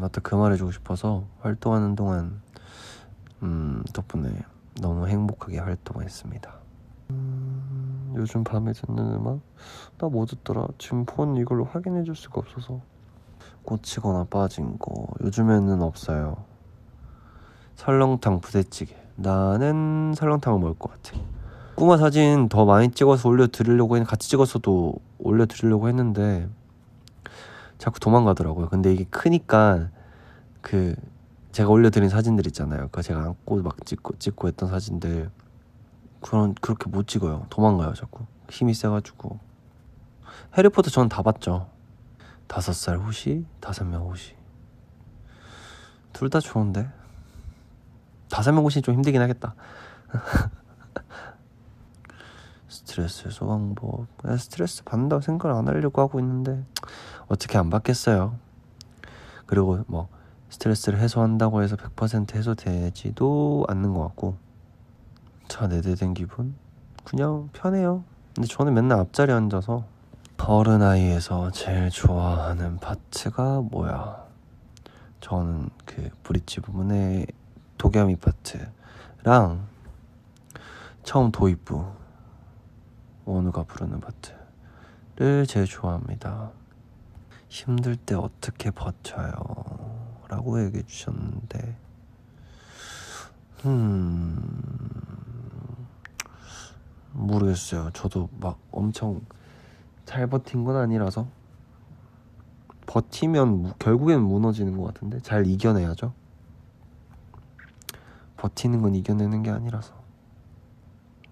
맞다 그 말해주고 싶어서 활동하는 동안 음, 덕분에 너무 행복하게 활동했습니다. 음, 요즘 밤에 듣는 음악 나 뭐 듣더라? 지금 폰 이걸로 확인해줄 수가 없어서 꽂히거나 빠진 거 요즘에는 없어요. 설렁탕 부대찌개 나는 설렁탕을 먹을 것 같아. 꼬마 사진 더 많이 찍어서 올려드리려고 했 같이 찍어서도 올려드리려고 했는데 자꾸 도망가더라고요. 근데 이게 크니까 그 제가 올려드린 사진들 있잖아요. 그 제가 안고 막 찍고 찍고 했던 사진들 그런 그렇게 못 찍어요. 도망가요 자꾸 힘이 세가지고 해리포터 전 다 봤죠. 다섯 살 호시, 다섯 명 호시 둘 다 좋은데 다섯 명 호시 좀 힘들긴 하겠다. 스트레스 해소 방법 아, 스트레스 받는다고 생각을 안 하려고 하고 있는데 어떻게 안 받겠어요. 그리고 뭐 스트레스를 해소한다고 해서 100% 해소되지도 않는 것 같고 차 내대된 기분? 그냥 편해요. 근데 저는 맨날 앞자리에 앉아서 어른아이에서 제일 좋아하는 파트가 뭐야? 저는 그 브릿지 부분의 도겸이 파트랑 처음 도입부 원우가 부르는 파트를 제일 좋아합니다 힘들 때 어떻게 버텨요? 라고 얘기해 주셨는데, 음, 모르겠어요. 저도 막 엄청 잘 버틴 건 아니라서, 버티면 무- 결국엔 무너지는 것 같은데, 잘 이겨내야죠. 버티는 건 이겨내는 게 아니라서.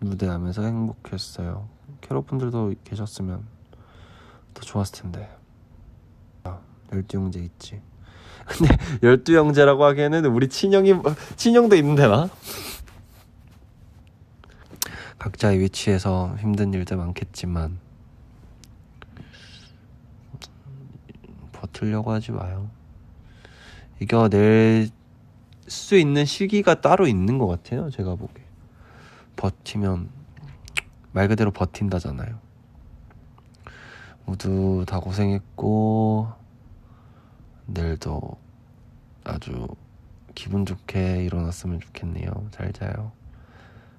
무대하면서 행복했어요. 캐럿분들도 계셨으면 더 좋았을 텐데. 아, 열두 형제 있지. 근데 열두 형제라고 하기에는 우리 친형이 친형도 있는데 나 각자의 위치에서 힘든 일도 많겠지만 버틸려고 하지 마요. 이겨낼 수 있는 시기가 따로 있는 것 같아요. 제가 보기에 버티면 말 그대로 버틴다잖아요. 모두 다 고생했고 내일도 아주 기분 좋게 일어났으면 좋겠네요. 잘 자요.